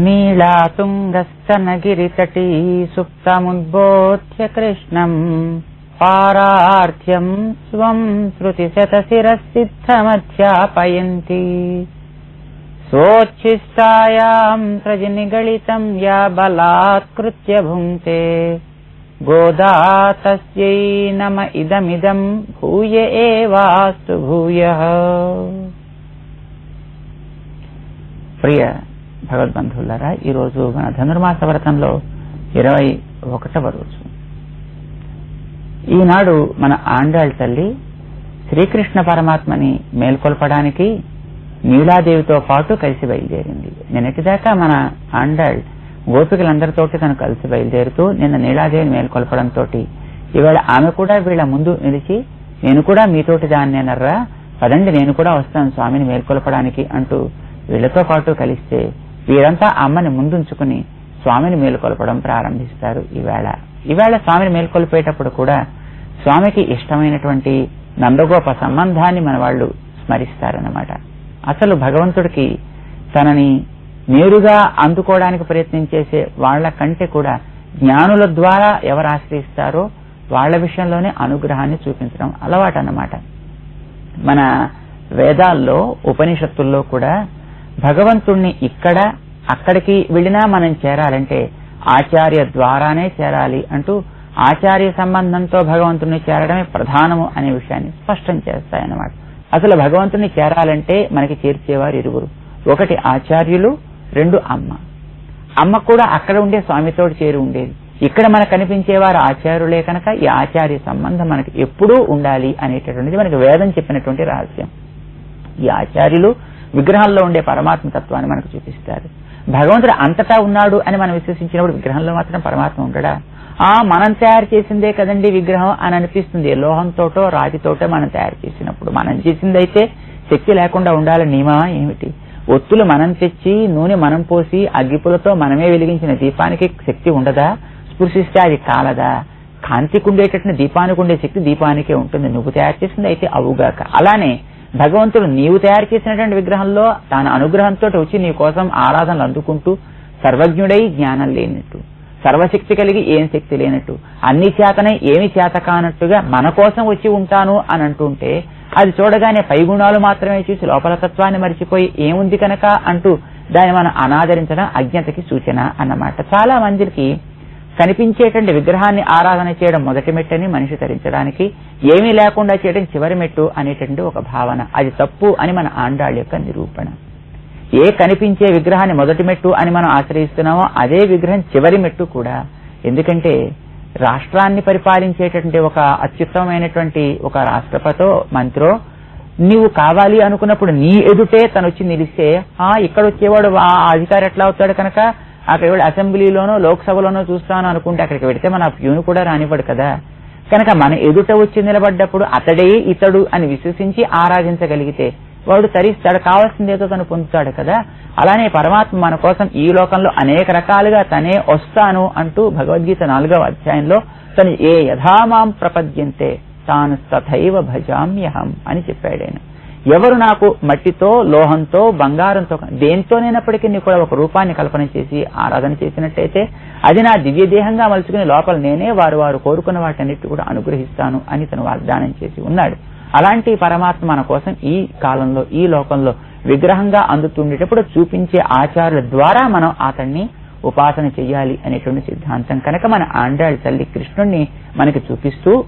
నీళాతుంగస్తనగిరితటీ సుప్తముద్బోధ్య కృష్ణం పారార్థ్యం స్వం శృతిశతశిరసిద్ధమధ్యాపయంతి సోచ్ఛిష్టాయాం ప్రజనిగళితం యా బలాత్కృత్య భుంక్తే గోదా తస్యై నమ ఇదమిదం భూయ ఏవాస్తు భూయ ప్రియ భగవద్బంధువులారా ఈరోజు మన ధనుర్మాస వ్రతంలో ఇరవై ఒకటవ రోజు. ఈనాడు మన ఆండాళ్ తల్లి శ్రీకృష్ణ పరమాత్మని మేల్కొల్పడానికి నీలాదేవితో పాటు కలిసి బయలుదేరింది. నిన్నటిదాకా మన ఆండాళ్ గోపికలందరితోటి తను కలిసి బయలుదేరుతూ నిన్న నీలాదేవిని మేల్కొల్పడంతో ఇవాళ ఆమె కూడా వీళ్ళ ముందు నిలిచి నేను కూడా మీతోటి దాన్నేనర్రా పదండి నేను కూడా వస్తాను స్వామిని మేల్కొల్పడానికి అంటూ వీళ్ళతో పాటు కలిస్తే వీరంతా అమ్మని ముందుంచుకుని స్వామిని మేలుకొల్పడం ప్రారంభిస్తారు ఈవేళ. ఈవేళ స్వామిని మేల్కొల్పేటప్పుడు కూడా స్వామికి ఇష్టమైనటువంటి నందగోప సంబంధాన్ని మన వాళ్ళు స్మరిస్తారన్నమాట. అసలు భగవంతుడికి తనని నేరుగా అందుకోవడానికి ప్రయత్నించేసే వాళ్ళ కంటే కూడా జ్ఞానుల ద్వారా ఎవరు ఆశ్రయిస్తారో వాళ్ళ విషయంలోనే అనుగ్రహాన్ని చూపించడం అలవాటు అన్నమాట మన వేదాల్లో ఉపనిషత్తుల్లో కూడా భగవంతుణ్ణి ఇక్కడ అక్కడికి వెళ్ళినా మనం చేరాలంటే ఆచార్య ద్వారానే చేరాలి అంటూ ఆచార్య సంబంధంతో భగవంతుణ్ణి చేరడమే ప్రధానము అనే విషయాన్ని స్పష్టం చేస్తాయన్నమాట. అసలు భగవంతుని చేరాలంటే మనకి చేర్చేవారు ఇరువురు. ఒకటి ఆచార్యులు రెండు అమ్మ. అమ్మ కూడా అక్కడ ఉండే స్వామితోటి చేరి ఉండేది. ఇక్కడ మనకు కనిపించేవారు ఆచార్యులే కనుక ఈ ఆచార్య సంబంధం మనకి ఎప్పుడూ ఉండాలి అనేటటువంటిది మనకి వేదం చెప్పినటువంటి రహస్యం. ఈ ఆచార్యులు విగ్రహంలో ఉండే పరమాత్మ తత్వాన్ని మనకు చూపిస్తారు. భగవంతుడు అంతటా ఉన్నాడు అని మనం విశ్వసించినప్పుడు విగ్రహంలో మాత్రం పరమాత్మ ఉండడా? ఆ మనం తయారు చేసిందే కదండి విగ్రహం అని అనిపిస్తుంది. లోహంతోటో రాతితోటో మనం తయారు చేసినప్పుడు మనం చేసిందైతే శక్తి లేకుండా ఉండాలని నియమమా ఏమిటి? ఒత్తులు మనం తెచ్చి నూనె మనం పోసి అగ్గిపులతో మనమే వెలిగించిన దీపానికి శక్తి ఉండదా? స్పృశిస్తే అది కాలదా? కాంతికి ఉండేటట్టు దీపానికి ఉండే శక్తి దీపానికే ఉంటుంది. నువ్వు తయారు చేసింది అయితే అవుగాక. అలానే భగవంతుడు నీవు తయారు చేసినటువంటి విగ్రహంలో తన అనుగ్రహంతో వచ్చి నీ కోసం ఆరాధనలు అందుకుంటూ సర్వజ్ఞుడై జ్ఞానం లేనట్టు సర్వశక్తి కలిగి ఏం శక్తి లేనట్టు అన్ని చేతనే ఏమి చేత కానట్టుగా మన కోసం వచ్చి ఉంటాను అని అంటుంటే అది చూడగానే పై గుణాలు మాత్రమే చూసి లోపల తత్వాన్ని మరిచిపోయి ఏముంది కనుక అంటూ దాన్ని మనం అనాదరించడం అజ్ఞతకి సూచన అన్నమాట. చాలా మందికి కనిపించేటువంటి విగ్రహాన్ని ఆరాధన చేయడం మొదటి మెట్టని మనిషి ధరించడానికి ఏమీ లేకుండా చేయడం చివరి మెట్టు అనేటువంటి ఒక భావన. అది తప్పు అని మన ఆండాళ్ళ యొక్క నిరూపణ. ఏ కనిపించే విగ్రహాన్ని మొదటి మెట్టు అని మనం ఆశ్రయిస్తున్నామో అదే విగ్రహం చివరి మెట్టు కూడా. ఎందుకంటే రాష్ట్రాన్ని పరిపాలించేటటువంటి ఒక అత్యుత్తమమైనటువంటి ఒక రాష్ట్రపతో మంత్రో నీవు కావాలి అనుకున్నప్పుడు నీ ఎదుటే తను వచ్చి నిలిస్తే ఆ ఇక్కడ వచ్చేవాడు ఆ అధికారి ఎట్లా అవుతాడు కనుక? అక్కడ వెళ్ళి అసెంబ్లీలోనో లోక్సభలోనో చూస్తాను అనుకుంటే అక్కడికి వెడితే మన ప్యూను కూడా రానివ్వడు కదా. కనుక మన ఎదుట వచ్చి నిలబడ్డప్పుడు అతడే ఇతడు అని విశ్వసించి ఆరాధించగలిగితే వాడు తరిస్తాడు. కావాల్సిందేదో తను పొందుతాడు కదా. అలానే పరమాత్మ మన కోసం ఈ లోకంలో అనేక రకాలుగా తనే వస్తాను అంటూ భగవద్గీత నాలుగవ అధ్యాయంలో తను ఏ యథామాం ప్రపద్యంతే తాను తథైవ భజామ్యహం అని చెప్పాడు ఆయన. ఎవరు నాకు మట్టితో లోహంతో బంగారంతో దేంతోనైనప్పటికీ నీ కూడా ఒక రూపాన్ని కల్పన చేసి ఆరాధన చేసినట్టయితే అది నా దివ్య దేహంగా మలుచుకుని లోపల నేనే వారు వారు కోరుకున్న వాటన్నిటి కూడా అనుగ్రహిస్తాను అని తను వాగ్దానం చేసి ఉన్నాడు. అలాంటి పరమాత్మ మన కోసం ఈ కాలంలో ఈ లోకంలో విగ్రహంగా అందుతుండేటప్పుడు చూపించే ఆచారుల ద్వారా మనం అతన్ని ఉపాసన చెయ్యాలి అనేటువంటి సిద్ధాంతం కనుక మన ఆండాళ్ తల్లి కృష్ణుణ్ణి మనకి చూపిస్తూ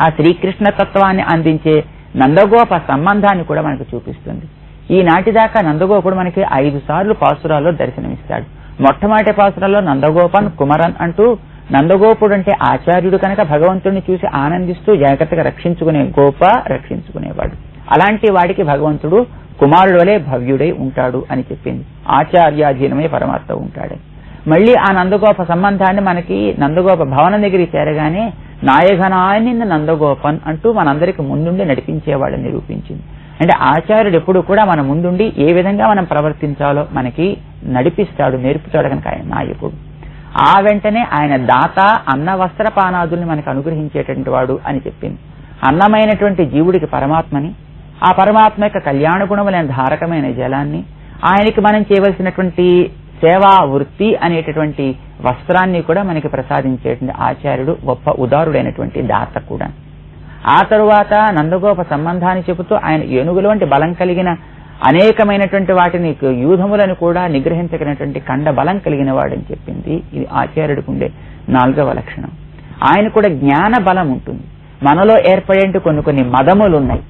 ఆ శ్రీకృష్ణ తత్వాన్ని అందించే నందగోప సంబంధాన్ని కూడా మనకు చూపిస్తుంది. ఈనాటిదాకా నందగోపుడు మనకి ఐదు సార్లు పాసురాల్లో దర్శనమిస్తాడు. మొట్టమొదటి పాసురాల్లో నందగోపన్ కుమరన్ అంటూ నందగోపుడు అంటే ఆచార్యుడు కనుక భగవంతుడిని చూసి ఆనందిస్తూ జాగ్రత్తగా రక్షించుకునే గోప రక్షించుకునేవాడు. అలాంటి వాడికి భగవంతుడు కుమారుడు వలె భవ్యుడై ఉంటాడు అని చెప్పింది. ఆచార్యాధీనమై పరమాత్మ ఉంటాడు. మళ్ళీ ఆ నందగోప సంబంధాన్ని మనకి నందగోప భవనం దగ్గరికి చేరగానే నాయఘనాయని నందగోపన్ అంటూ మనందరికి ముందుండి నడిపించేవాడని నిరూపించింది. అంటే ఆచార్యుడు ఎప్పుడు కూడా మన ముందుండి ఏ విధంగా మనం ప్రవర్తించాలో మనకి నడిపిస్తాడు నేర్పుతాడు కనుక ఆయన నాయకుడు. ఆ వెంటనే ఆయన దాత అన్న వస్త్ర పానాదుల్ని మనకు అనుగ్రహించేటువంటి వాడు అని చెప్పింది. అన్నమైనటువంటి జీవుడికి పరమాత్మని ఆ పరమాత్మ యొక్క కళ్యాణ గుణములైన ధారకమైన జలాన్ని ఆయనకి మనం చేయవలసినటువంటి సేవా వృత్తి అనేటటువంటి వస్త్రాన్ని కూడా మనకి ప్రసాదించేటువంటి ఆచార్యుడు గొప్ప ఉదారుడైనటువంటి దాత కూడా. ఆ తరువాత నందగోప సంబంధాన్ని చెబుతూ ఆయన ఏనుగుల వంటి బలం కలిగిన అనేకమైనటువంటి వాటిని యూధములను కూడా నిగ్రహించగలిగినటువంటి కండ బలం కలిగిన వాడని చెప్పింది ఇది ఆచార్యుడికి ఉండే నాలుగవ లక్షణం. ఆయన కూడా జ్ఞాన బలం ఉంటుంది. మనలో ఏర్పడే కొన్ని కొన్ని మదములు ఉన్నాయి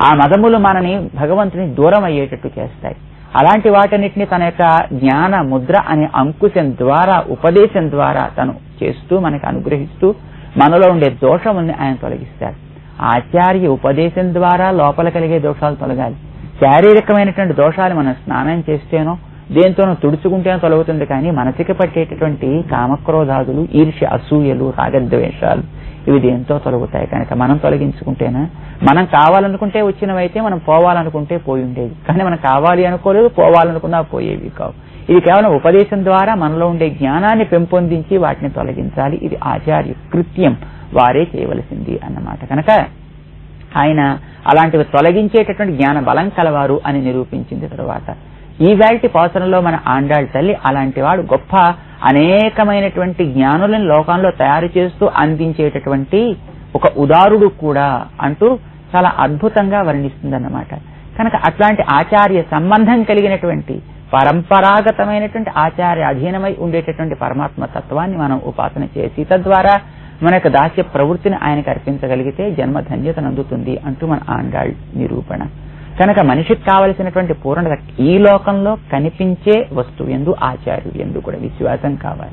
ఆ మదములు మనని భగవంతుని దూరం అయ్యేటట్టు చేస్తాయి. అలాంటి వాటన్నిటిని తన యొక్క జ్ఞాన ముద్ర అనే అంకుశం ద్వారా ఉపదేశం ద్వారా తను చేస్తూ మనకు అనుగ్రహిస్తూ మనలో ఉండే దోషముల్ని ఆయన తొలగిస్తారు ఆచార్య ఉపదేశం ద్వారా లోపల కలిగే దోషాలు తొలగాలి. శారీరకమైనటువంటి దోషాలు మనం స్నానం చేస్తేనో దేంతోనో తుడుచుకుంటేనో తొలగుతుంది కానీ మనసుకి పట్టేటటువంటి కామక్రోధాదులు ఈర్ష్య అసూయలు రాగద్వేషాలు ఇవి దేంతో తొలగుతాయి కనుక మనం తొలగించుకుంటేనా? మనం కావాలనుకుంటే వచ్చినవైతే మనం పోవాలనుకుంటే పోయి ఉండేది కానీ మనం కావాలి అనుకోలేదు పోవాలనుకున్నా పోయేవి కావు. ఇది కేవలం ఉపదేశం ద్వారా మనలో ఉండే జ్ఞానాన్ని పెంపొందించి వాటిని తొలగించాలి. ఇది ఆచార్య కృత్యం. వారే చేయవలసింది అన్నమాట. కనుక ఆయన అలాంటివి తొలగించేటటువంటి జ్ఞాన బలం కలవారు అని నిరూపించింది తరువాత. ఈ వేల్టి పాసనలో మన ఆండాళ్ళ తల్లి అలాంటి వాడు గొప్ప అనేకమైనటువంటి జ్ఞానులను లోకంలో తయారు చేస్తూ అందించేటటువంటి ఒక ఉదారుడు కూడా అంటూ చాలా అద్భుతంగా వర్ణిస్తుందన్నమాట. కనుక అట్లాంటి ఆచార్య సంబంధం కలిగినటువంటి పరంపరాగతమైనటువంటి ఆచార్య అధీనమై ఉండేటటువంటి పరమాత్మ తత్వాన్ని మనం ఉపాసన చేసి తద్వారా మన యొక్క దాస్య ప్రవృత్తిని ఆయనకు అర్పించగలిగితే జన్మ ధన్యతనందుతుంది అంటూ మన ఆండాళ్ నిరూపణ. కనుక మనిషికి కావలసినటువంటి పూర్ణత ఈ లోకంలో కనిపించే వస్తువు ఎందు ఆచార్యుడు ఎందు కూడా విశ్వాసం కావాలి.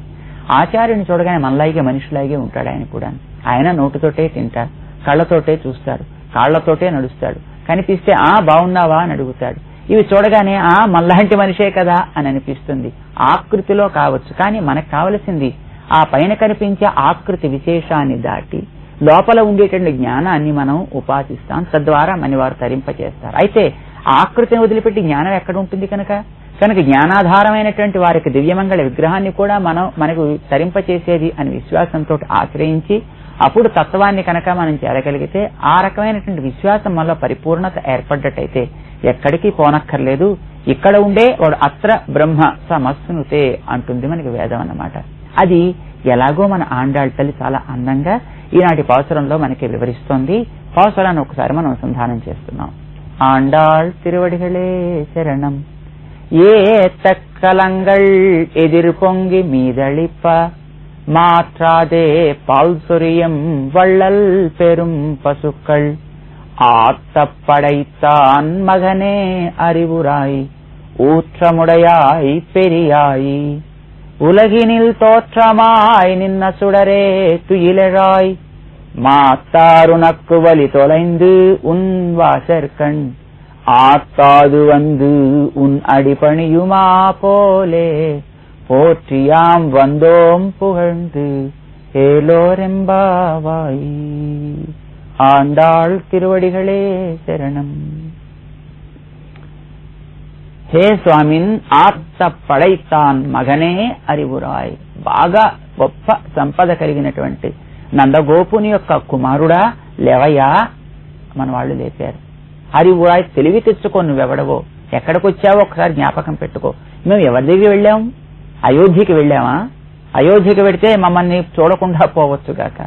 ఆచార్యుని చూడగానే మనలాగే మనిషిలాగే ఉంటాడు ఆయన కూడా. ఆయన నోటితోటే తింటారు కళ్ళతోటే చూస్తారు కాళ్ళతోటే నడుస్తాడు. కనిపిస్తే ఆ బాగున్నావా? అని అడుగుతాడు. ఇవి చూడగానే ఆ మళ్ళాంటి మనిషే కదా? అని అనిపిస్తుంది. ఆకృతిలో కావచ్చు కానీ మనకు కావలసింది ఆ పైన కనిపించే ఆకృతి విశేషాన్ని దాటి లోపల ఉండేటువంటి జ్ఞానాన్ని మనం ఉపాసిస్తాం. తద్వారా మన వారు తరింపచేస్తారు. అయితే ఆకృతిని వదిలిపెట్టి జ్ఞానం ఎక్కడ ఉంటుంది కనుక? కనుక జ్ఞానాధారమైనటువంటి వారికి దివ్యమంగళ విగ్రహాన్ని కూడా మనం మనకు తరింపచేసేది అని విశ్వాసంతో ఆశ్రయించి అప్పుడు తత్వాన్ని కనుక మనం చేరగలిగితే ఆ రకమైనటువంటి విశ్వాసం వల్ల పరిపూర్ణత ఏర్పడ్డట్టయితే ఎక్కడికి పోనక్కర్లేదు. ఇక్కడ ఉండే వాడు అత్ర బ్రహ్మ సమస్నుతే అంటుంది మనకి వేదం అన్నమాట. అది ఎలాగో మన ఆండాళ్ తల్లి చాలా అందంగా ఈనాటి పావసరంలో మనకి వివరిస్తోంది. పాసరాన్ని ఒకసారి మనం అనుసంధానం చేస్తున్నాం. ఆండాళ్ తిరువడిగలే శరణం. ఏ తక్కలంగల్ ఎదురు పొంగి మీదళిప్ప మాత్రాదే పాల్సురియం వళ్ళల్ పెరుం పశుకల్ ఆత్తప్పడైతాన్ మగనే అరివురాయి. ఊత్రముడయాయి పెరియాయి. உலகினில் தோற்றமாய் நின்ன சுடரே துயிலழாய். மாத்தாருனக்கு வழி தொலைந்து உன் வாசற்கண் ஆத்தாது வந்து உன் அடிபணியுமா போலே. போற்றியாம் வந்தோம் புகழ்ந்து ஏலோரெம்பாவாய். ஆண்டாள் திருவடிகளே சரணம். హే స్వామిన్ ఆత్త పడైతాన్ మగనే అరివురాయ్. బాగా గొప్ప సంపద కలిగినటువంటి నందగోపుని యొక్క కుమారుడా లేవయ్యా మన వాళ్ళు లేపారు. అరివురాయ్ తెలివి తెచ్చుకో నువ్వెవడవో. ఎక్కడికొచ్చావో ఒకసారి జ్ఞాపకం పెట్టుకో. మేము ఎవరి దగ్గర వెళ్ళాం? అయోధ్యకి వెళ్ళామా? అయోధ్యకి వెడితే మమ్మల్ని చూడకుండా పోవచ్చుగాక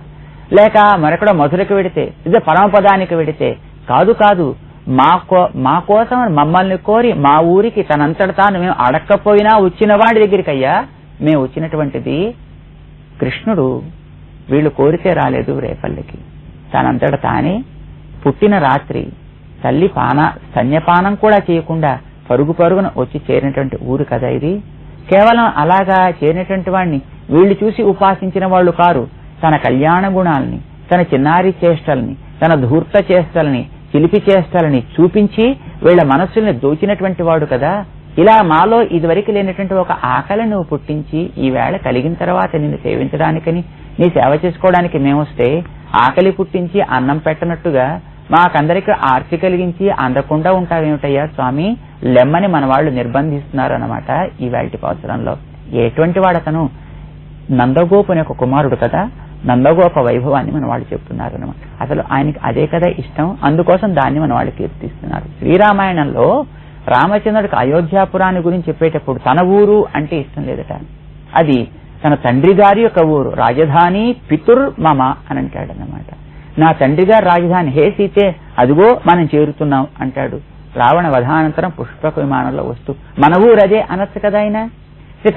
లేక మరెక్కడ మధురకు వెడితే ఇదే పరమపదానికి వెడితే కాదు కాదు మా కో మా కోసం మమ్మల్ని కోరి మా ఊరికి తనంతట తాను మేము అడక్కపోయినా వచ్చిన వాడి దగ్గరికి అయ్యా మేము వచ్చినటువంటిది కృష్ణుడు వీళ్ళు కోరితే రాలేదు రేపల్లికి. తనంతట తానే పుట్టిన రాత్రి తల్లి పాన స్తన్యపానం కూడా చేయకుండా పరుగు పరుగున వచ్చి చేరినటువంటి ఊరు కదా ఇది. కేవలం అలాగా చేరినటువంటి వాడిని వీళ్ళు చూసి ఉపాసించిన వాళ్ళు కారు తన కళ్యాణ గుణాలని తన చిన్నారి చేష్టల్ని తన ధూర్త చేష్టల్ని చిలిపి చేస్తాలని చూపించి వీళ్ళ మనస్సుల్ని దోచినటువంటి వాడు కదా. ఇలా మాలో ఇదివరకు లేనటువంటి ఒక ఆకలి నువ్వు పుట్టించి ఈ వేళ కలిగిన తర్వాత నిన్ను సేవించడానికని నీ సేవ చేసుకోవడానికి మేమొస్తే ఆకలి పుట్టించి అన్నం పెట్టనట్టుగా మాకందరికి ఆర్తి కలిగించి అందకుండా ఉంటావేమిటయ్యా స్వామి? లెమ్మని మన వాళ్ళు నిర్బంధిస్తున్నారు అనమాట ఈ వేళటి పాసురంలో ఎటువంటి వాడతను? నందగోపుని ఒక కుమారుడు కదా. నందగోప వైభవాన్ని మన వాళ్ళు చెప్తున్నారు అనమాట అసలు ఆయనకి అదే కదా ఇష్టం అందుకోసం దాన్ని మన వాళ్ళు కీర్తిస్తున్నారు. శ్రీరామాయణంలో రామచంద్రుడికి అయోధ్యాపురాన్ని గురించి చెప్పేటప్పుడు తన ఊరు అంటే ఇష్టం లేదట. అది తన తండ్రి గారి యొక్క ఊరు రాజధాని పితుర్ మమ అని అంటాడు అనమాట నా తండ్రి గారి రాజధాని హే సీతే అదిగో మనం చేరుతున్నాం అంటాడు. రావణ వధానంతరం పుష్పక విమానంలో వస్తూ మన ఊరు అదే అనొచ్చు కదా ఆయన?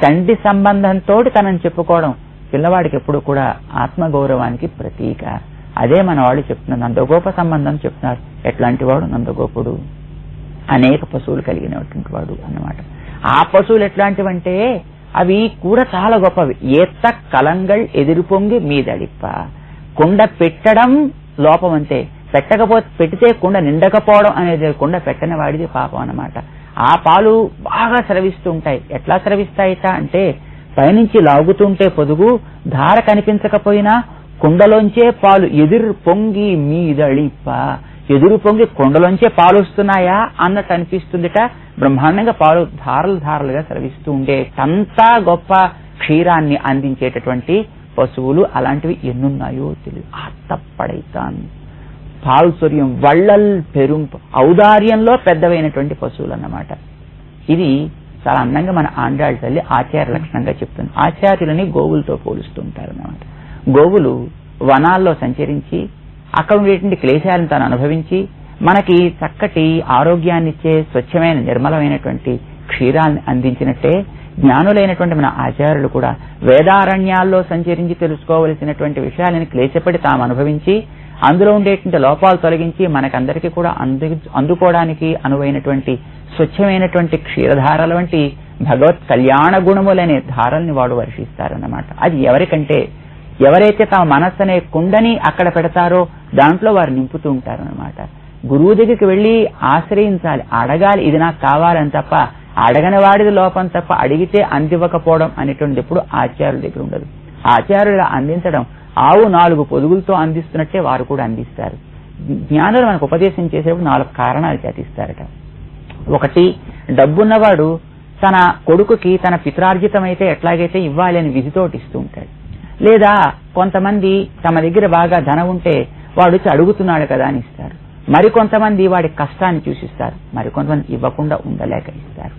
తండ్రి సంబంధంతో తనని చెప్పుకోవడం పిల్లవాడికి ఎప్పుడు కూడా ఆత్మగౌరవానికి ప్రతీక. అదే మన వాళ్ళు చెప్తున్నారు నందగోప సంబంధం చెప్తున్నారు. ఎట్లాంటి వాడు నందగోపుడు? అనేక పశువులు కలిగినటువంటి వాడు అన్నమాట. ఆ పశువులు ఎట్లాంటివంటే అవి కూడా చాలా గొప్పవి. ఏత్త కలంగల్ ఎదురు పొంగి మీదడిప్ప. కుండ పెట్టడం లోపం అంతే పెట్టకపోతే పెడితే కుండ నిండకపోవడం అనేది కుండ పెట్టని వాడిది పాపం అన్నమాట. ఆ పాలు బాగా స్రవిస్తూ ఉంటాయి ఎట్లా స్రవిస్తాయిట అంటే పైనుంచి లాగుతుంటే పొదుగు ధార కనిపించకపోయినా కుండలోంచే పాలు ఎదురు పొంగి మీదళిప్ప ఎదురు పొంగి కుండలోంచే పాలు వస్తున్నాయా అన్నట్టు అనిపిస్తుందిట. బ్రహ్మాండంగా పాలు ధారలు ధారలుగా స్రవిస్తూ ఉండేటంతా గొప్ప క్షీరాన్ని అందించేటటువంటి పశువులు అలాంటివి ఎన్నున్నాయో తెలియదు. ఆత్తపడైతాను పాల్సొర్యం వళ్ళల్ పెరుంపు ఔదార్యంలో పెద్దవైనటువంటి పశువులు అన్నమాట ఇది చాలా అందంగా మన ఆండాళ్ళ తల్లి ఆచార్య లక్షణంగా చెప్తుంది. ఆచార్యులని గోవులతో పోలుస్తూ ఉంటారు అన్నమాట గోవులు వనాల్లో సంచరించి అక్కడ ఉండేటువంటి క్లేశాలను తాను అనుభవించి మనకి చక్కటి ఆరోగ్యాన్నిచ్చే స్వచ్ఛమైన నిర్మలమైనటువంటి క్షీరాన్ని అందించినట్టే జ్ఞానులైనటువంటి మన ఆచార్యులు కూడా వేదారణ్యాల్లో సంచరించి తెలుసుకోవలసినటువంటి విషయాలని క్లేశపడి తాము అనుభవించి అందులో ఉండేటువంటి లోపాలు తొలగించి మనకందరికీ కూడా అందు అందుకోవడానికి అనువైనటువంటి స్వచ్ఛమైనటువంటి క్షీరధారల వంటి భగవత్ కళ్యాణ గుణములనే ధారల్ని వాడు వర్షిస్తారన్నమాట. అది ఎవరికంటే ఎవరైతే తమ మనస్సు అనే కుండని అక్కడ పెడతారో దాంట్లో వారు నింపుతూ ఉంటారన్నమాట. గురువు దగ్గరికి వెళ్ళి ఆశ్రయించాలి అడగాలి ఇది నాకు కావాలని తప్ప అడగని వాడిది లోపం తప్ప అడిగితే అందివ్వకపోవడం అనేటువంటిది ఎప్పుడు ఆచార్యుల దగ్గర ఉండదు. ఆచార్యులు అందించడం ఆవు నాలుగు పొదుగులతో అందిస్తున్నట్టే వారు కూడా అందిస్తారు. జ్ఞానులు మనకు ఉపదేశం చేసేప్పుడు నాలుగు కారణాలు చేతిస్తారట. ఒకటి డబ్బున్నవాడు తన కొడుకుకి తన పిత్రార్జితమైతే ఎట్లాగైతే ఇవ్వాలి అని విధితోటి ఇస్తూ ఉంటాడు. లేదా కొంతమంది తమ దగ్గర బాగా ధనం ఉంటే వాడు వచ్చి అడుగుతున్నాడు కదా అని ఇస్తారు. మరికొంతమంది వాడి కష్టాన్ని చూసిస్తారు. మరికొంతమంది ఇవ్వకుండా ఉండలేక ఇస్తారు.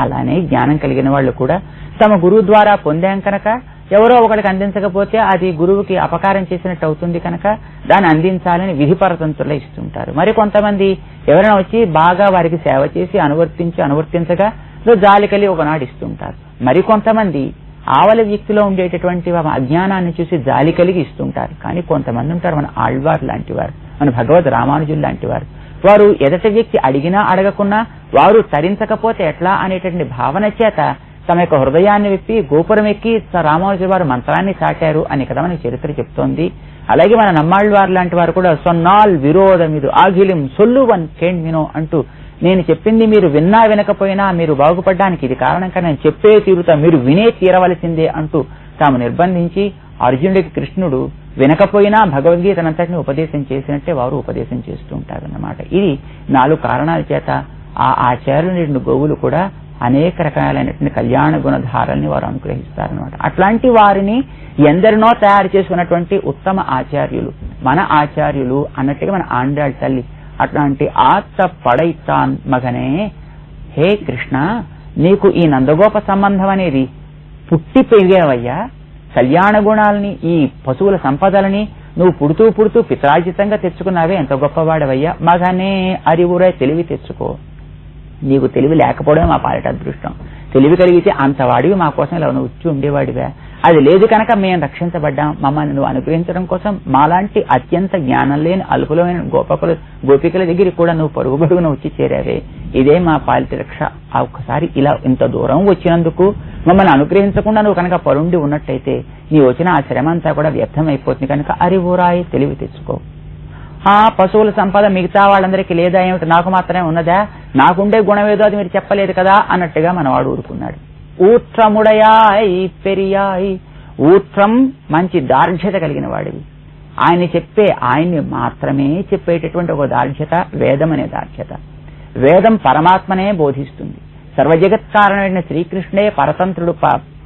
అలానే జ్ఞానం కలిగిన వాళ్ళు కూడా తమ గురువు ద్వారా పొందాం కనుక ఎవరో ఒకరికి అందించకపోతే అది గురువుకి అపకారం చేసినట్టు అవుతుంది కనుక దాన్ని అందించాలని విధి పరతంతుల్లో ఇస్తుంటారు. మరి కొంతమంది ఎవరైనా వచ్చి బాగా వారికి సేవ చేసి అనువర్తించి అనువర్తించగా జాలి కలిగి ఒకనాడు ఇస్తుంటారు. మరి కొంతమంది ఆవల వ్యక్తిలో ఉండేటటువంటి అజ్ఞానాన్ని చూసి జాలి కలిగి ఇస్తుంటారు. కానీ కొంతమంది ఉంటారు మన ఆళ్వార్ లాంటి వారు మన భగవద్ రామానుజులు లాంటి వారు. వారు ఎదటి వ్యక్తి అడిగినా అడగకున్నా వారు తరించకపోతే ఎట్లా అనేటటువంటి భావన చేత తమ యొక్క హృదయాన్ని విప్పి గోపురం ఎక్కి రామానుజు వారు మంత్రాన్ని సాటారు అని కదా మన చరిత్ర చెప్తోంది. అలాగే మన నమ్మాళ్ళ వారు లాంటి వారు కూడా సొన్నాల్ విరోధమిదు వన్ సొల్లువన్ కేణ్మినో అంటూ నేను చెప్పింది మీరు విన్నా వినకపోయినా మీరు బాగుపడడానికి ఇది కారణం కానీ నేను చెప్పే తీరుతా మీరు వినే తీరవలసిందే అంటూ తాము నిర్బంధించి అర్జునుడికి కృష్ణుడు వినకపోయినా భగవద్గీతనంతటిని ఉపదేశం చేసినట్టే వారు ఉపదేశం చేస్తూ ఉంటారన్నమాట. ఇది నాలుగు కారణాల చేత ఆ ఆచార్యుని గోవులు కూడా అనేక రకాలైనటువంటి కళ్యాణ గుణధారల్ని వారు అనుగ్రహిస్తారనమాట అట్లాంటి వారిని ఎందరినో తయారు చేసుకున్నటువంటి ఉత్తమ ఆచార్యులు మన ఆచార్యులు అన్నట్టుగా మన ఆండాళ్ళ తల్లి అట్లాంటి ఆత్త పడైతాన్ మగనే హే కృష్ణ నీకు ఈ నందగోప సంబంధం అనేది పుట్టి పెరిగేవయ్యా. కళ్యాణ గుణాలని ఈ పశువుల సంపదలని నువ్వు పుడుతూ పుడుతూ పిత్రాజితంగా తెచ్చుకున్నావే ఎంత గొప్పవాడవయ్యా. మగనే అరివురే తెలివి తెచ్చుకో. నీకు తెలివి లేకపోవడమే మా పాలిట అదృష్టం. తెలివి కలిగితే అంత వాడివి మా కోసం ఇలా వచ్చి ఉండేవాడివే. అది లేదు కనుక మేము రక్షించబడ్డాం. మమ్మల్ని నువ్వు అనుగ్రహించడం కోసం మాలాంటి అత్యంత జ్ఞానం లేని అల్పులమైన గోపకుల గోపికల దగ్గర కూడా నువ్వు పరుగు పరుగున వచ్చి చేరావే. ఇదే మా పాలిత రక్ష. ఒక్కసారి ఇలా ఇంత దూరం వచ్చినందుకు మమ్మల్ని అనుగ్రహించకుండా నువ్వు కనుక పరుండి ఉన్నట్టయితే నీ వచ్చిన ఆ శ్రమ అంతా కూడా వ్యర్థమైపోతుంది. కనుక అరివురాయి తెలివి తెచ్చుకో. ఆ పశువుల సంపద మిగతా వాళ్ళందరికీ లేదా ఏమిటి? నాకు మాత్రమే ఉన్నదా? నాకుండే గుణం ఏదో అది మీరు చెప్పలేదు కదా? అన్నట్టుగా మనవాడు ఊరుకున్నాడు. ఊట్రముడయాయ్ పెరియాయ్. ఊట్రం మంచి దార్ఢ్యత కలిగిన వాడివి. ఆయన చెప్పే ఆయన్ని మాత్రమే చెప్పేటటువంటి ఒక దార్ఢ్యత వేదం అనే దార్ఢ్యత. వేదం పరమాత్మనే బోధిస్తుంది. సర్వజగత్కారణమైన శ్రీకృష్ణే పరతంత్రుడు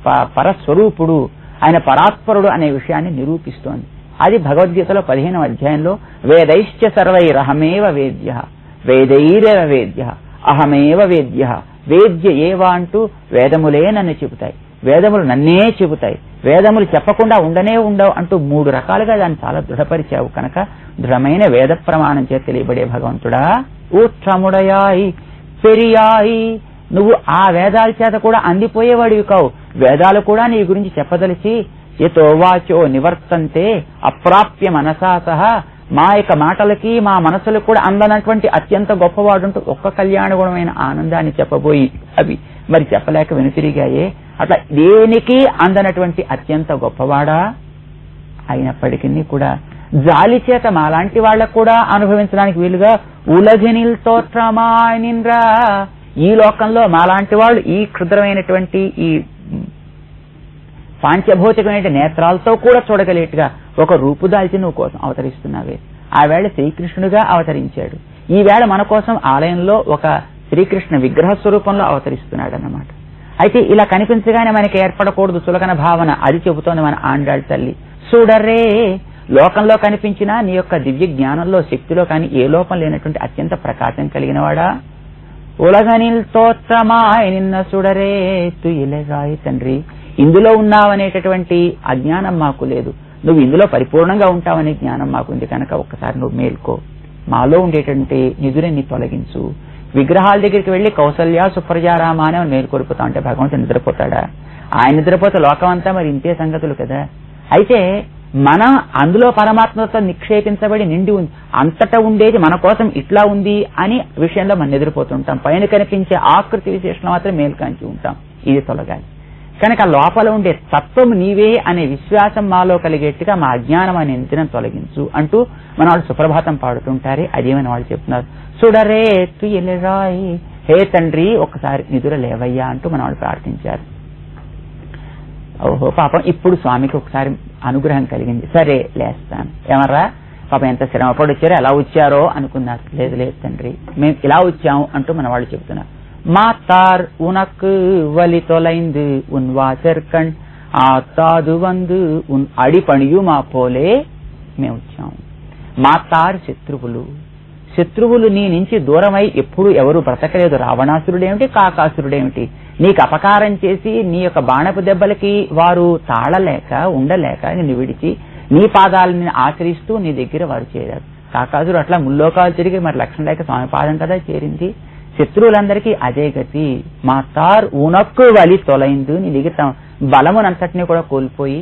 పరస్వరూపుడు ఆయన పరాత్పరుడు అనే విషయాన్ని నిరూపిస్తోంది. అది భగవద్గీతలో పదిహేనవ అధ్యాయంలో వేదైశ్చ సర్వైరహమేవ వేద్య వేదైరేవ వేద్య అహమేవ వేద్య వేద్య ఏవా అంటూ వేదములే నన్ను చెబుతాయి. వేదములు నన్నే చెబుతాయి. వేదములు చెప్పకుండా ఉండనే ఉండవు అంటూ మూడు రకాలుగా దాన్ని చాలా దృఢపరిచావు కనుక దృఢమైన వేద ప్రమాణం చేత తెలియబడే భగవంతుడా ఊక్షముడయాయి పెరియాయి. నువ్వు ఆ వేదాల చేత కూడా అందిపోయేవాడివి కావు. వేదాలు కూడా నీ గురించి చెప్పదలిచి ఎతో వాచో నివర్తంతే అప్రాప్య మనసా సహా మా యొక్క మాటలకి మా మనసులకు కూడా అందనటువంటి అత్యంత గొప్పవాడుంటూ ఒక్క కళ్యాణ గుణమైన ఆనందాన్ని చెప్పబోయి అవి మరి చెప్పలేక వెనుతిరిగాయే. అట్లా దేనికి అందనటువంటి అత్యంత గొప్పవాడా? అయినప్పటికీ కూడా జాలి చేత మాలాంటి వాళ్ళకు కూడా అనుభవించడానికి వీలుగా ఉలగినిల్ తోట్రమాయనిన్రా ఈ లోకంలో మాలాంటి వాళ్ళు ఈ క్షుద్రమైనటువంటి ఈ పాంచభౌతికమైన నేత్రాలతో కూడా చూడగలిగేట్టుగా ఒక రూపుదాల్చి నువ్వు కోసం అవతరిస్తున్నావే. ఆ వేళ శ్రీకృష్ణుడిగా అవతరించాడు. ఈ వేళ మన కోసం ఆలయంలో ఒక శ్రీకృష్ణ విగ్రహ స్వరూపంలో అవతరిస్తున్నాడు అన్నమాట అయితే ఇలా కనిపించగానే మనకి ఏర్పడకూడదు చులకన భావన. అది చెబుతోంది మన ఆండాళ్ళ తల్లి. చూడరే లోకంలో కనిపించిన నీ యొక్క దివ్య జ్ఞానంలో శక్తిలో కానీ ఏ లోపం లేనటువంటి అత్యంత ప్రకాశం కలిగిన వాడా ఉలగనిల్ తోత్రమాయ నిన్న సుడరే తుయిలరాయి తండ్రి. ఇందులో ఉన్నావనేటటువంటి అజ్ఞానం మాకు లేదు. నువ్వు ఇందులో పరిపూర్ణంగా ఉంటావనే జ్ఞానం మాకుంది కనుక ఒక్కసారి నువ్వు మేల్కో. మాలో ఉండేటువంటి నిధులని తొలగించు. విగ్రహాల దగ్గరికి వెళ్ళి కౌసల్య సుప్రజారామ అని మేల్కొల్పుతా అంటే భగవంతుడు నిద్రపోతాడా? ఆయన నిద్రపోతే లోకం అంతా మరి ఇంతే సంగతులు కదా? అయితే మనం అందులో పరమాత్మతో నిక్షేపించబడి నిండి ఉంది. అంతటా ఉండేది మన కోసం ఇట్లా ఉంది అని విషయంలో మనం నిద్రపోతుంటాం పైన కనిపించే ఆకృతి విశేషణ మాత్రం మేల్కాంచి ఉంటాం. ఇది తొలగాలి. కనుక లోపల ఉండే తత్వం నీవే అనే విశ్వాసం మాలో కలిగేట్టుగా మా అజ్ఞానం అనే నిద్రను తొలగించు అంటూ మన వాళ్ళు సుప్రభాతం పాడుతుంటారే అదేమని వాళ్ళు చెప్తున్నారు. చూడరే తుయలరాయి హే తండ్రి ఒకసారి నిధుల లేవయ్యా అంటూ మన వాళ్ళు ప్రార్థించారు. ఓహో పాపం ఇప్పుడు స్వామికి ఒకసారి అనుగ్రహం కలిగింది. సరే లేస్తాను. ఏమర్రా పాపం ఎంత శ్రమపడి వచ్చారో ఎలా వచ్చారో అనుకున్నారు. లేదు లేదు తండ్రి మేము ఇలా వచ్చాము అంటూ మన వాళ్ళు చెప్తున్నారు. மாத்தார் உனக்கு வலி தொலைந்து உன் வாசற்கண் ஆத்தாது வந்து உன் అడిపణియుమా పోలే మేము వచ్చాం మాతార్ శత్రువులు శత్రువులు నీ నుంచి దూరమై ఎప్పుడు ఎవరు బ్రతకలేదు రావణాసురుడేమిటి కాకాసురుడేమిటి నీకు అపకారం చేసి నీ యొక్క బాణపు దెబ్బలకి వారు తాళలేక ఉండలేక నిన్ను విడిచి నీ పాదాలని ఆచరిస్తూ నీ దగ్గర వారు చేరారు కాకాసురు అట్లా ముల్లోకాలు తిరిగి మరి లక్ష్మణ లేక స్వామి పాదం కదా చేరింది శత్రువులందరికీ అదే గతి. మా తార్ ఉనక్కు వలి తొలైందు. నీ దగ్గర తమ బలమునంతటినీ కూడా కోల్పోయి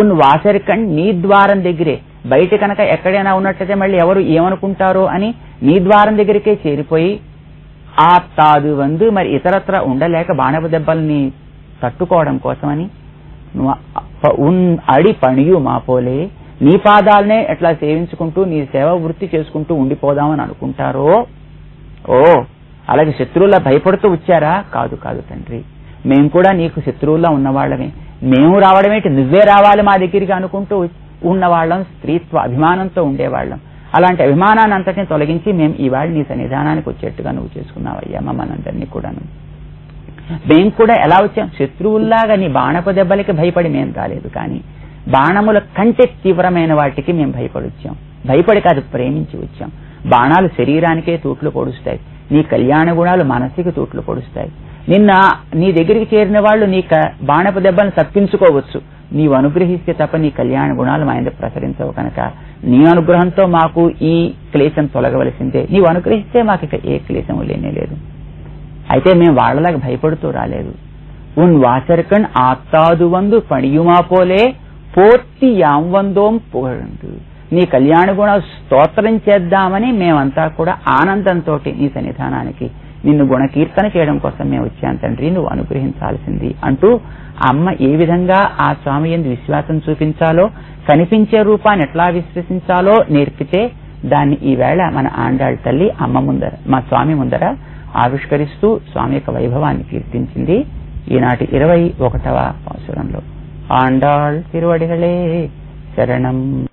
ఉన్ వాసరికండ్ నీ ద్వారం దగ్గరే. బయట కనుక ఎక్కడైనా ఉన్నట్లయితే మళ్ళీ ఎవరు ఏమనుకుంటారో అని నీ ద్వారం దగ్గరికే చేరిపోయి ఆ తాదు వందు మరి ఇతరత్ర ఉండలేక బాణపు దెబ్బల్ని తట్టుకోవడం కోసమని ఉన్ అడి పణియు మాపోలే నీ పాదాలనే ఎట్లా సేవించుకుంటూ నీ సేవ వృత్తి చేసుకుంటూ ఉండిపోదామని అనుకుంటారో? ఓ అలాగే శత్రువులా భయపడుతూ వచ్చారా? కాదు కాదు తండ్రి. మేము కూడా నీకు శత్రువులా ఉన్నవాళ్ళమే. మేము రావడమేంటి నువ్వే రావాలి మా దగ్గరికి అనుకుంటూ ఉన్నవాళ్ళం స్త్రీత్వ అభిమానంతో ఉండేవాళ్ళం. అలాంటి అభిమానాన్ని అంతటిని తొలగించి మేము ఈవాళ నీ సన్నిధానానికి వచ్చేట్టుగా నువ్వు చేసుకున్నావయ్యా మమ్మల్ని అందరినీ కూడాను. మేము కూడా ఎలా వచ్చాం? శత్రువుల్లాగా నీ బాణపు దెబ్బలకి భయపడి మేం రాలేదు కానీ బాణముల కంటే తీవ్రమైన వాటికి మేము భయపడి వచ్చాం భయపడి కాదు ప్రేమించి వచ్చాం. బాణాలు శరీరానికే తూట్లు పొడుస్తాయి. నీ కళ్యాణ గుణాలు మనసుకి తూట్లు పొడుస్తాయి. నిన్న నీ దగ్గరికి చేరిన వాళ్ళు నీ బాణపు దెబ్బను తప్పించుకోవచ్చు. నీవు అనుగ్రహిస్తే తప్ప నీ కళ్యాణ గుణాలు మా ఆయన ప్రసరించవు కనుక. నీ అనుగ్రహంతో మాకు ఈ క్లేశం తొలగవలసిందే. నీవు అనుగ్రహిస్తే మాకు ఇక ఏ క్లేశము లేనే లేదు. అయితే మేము వాళ్ళలాగా భయపడుతూ రాలేదు. ఉన్ వాచర్కణ్ ఆత్తాదు వందు పణియుమా పోలే పోర్తి యాంవందోం పుగడందు నీ కళ్యాణ గుణ స్తోత్రం చేద్దామని మేమంతా కూడా ఆనందంతో నీ సన్నిధానానికి నిన్ను గుణకీర్తన చేయడం కోసం మేము వచ్చాను తండ్రి. నువ్వు అనుగ్రహించాల్సింది అంటూ అమ్మ ఏ విధంగా ఆ స్వామి ఎందు విశ్వాసం చూపించాలో కనిపించే రూపాన్ని ఎట్లా విశ్వసించాలో నేర్పితే దాన్ని ఈవేళ మన ఆండాళ్ళ తల్లి అమ్మ ముందర మా స్వామి ముందర ఆవిష్కరిస్తూ స్వామి యొక్క వైభవాన్ని కీర్తించింది. ఈనాటి ఇరవై ఒకటవ సంవత్సరంలో ఆండాళ్ తిరువడిగలే శరణం.